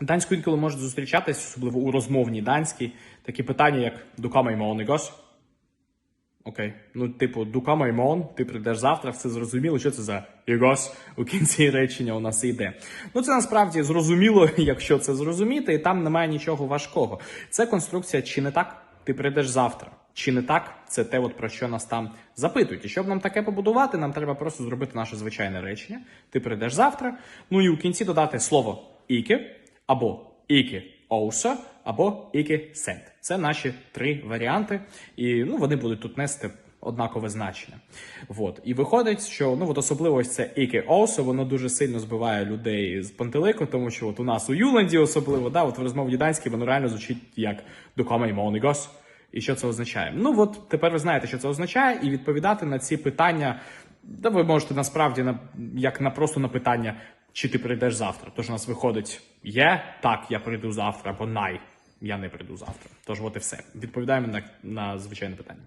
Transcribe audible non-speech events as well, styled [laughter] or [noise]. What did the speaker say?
Данською інколи можуть зустрічатись, особливо у розмовній данській, такі питання, як «Дукама гос? Окей. Ну, типу, «Дукама імон, ти прийдеш завтра, все зрозуміло, що це за «Ігос» у кінці речення у нас йде. Ну, це насправді зрозуміло, [laughs] якщо це зрозуміти, і там немає нічого важкого. Це конструкція чи не так, ти прийдеш завтра. Чи не так, це те, от про що нас там запитують. І щоб нам таке побудувати, нам треба просто зробити наше звичайне речення. Ти прийдеш завтра. Ну і у кінці додати слово іки або іки оуса, або іки сент. Це наші три варіанти, і ну вони будуть тут нести. Однакове значення. Вот. І виходить, що ну от особливо це іке оусо, воно дуже сильно збиває людей з пантелику, тому що от у нас у Юленді особливо, да, от в розмові данській воно реально звучить як «Дукама і монігос». І що це означає? Ну от тепер ви знаєте, що це означає, і відповідати на ці питання. Да ви можете насправді на як на просто на питання, чи ти прийдеш завтра. Тож у нас виходить є, так, я прийду завтра, або най, я не прийду завтра. Тож от і все. Відповідаємо на, на звичайне питання.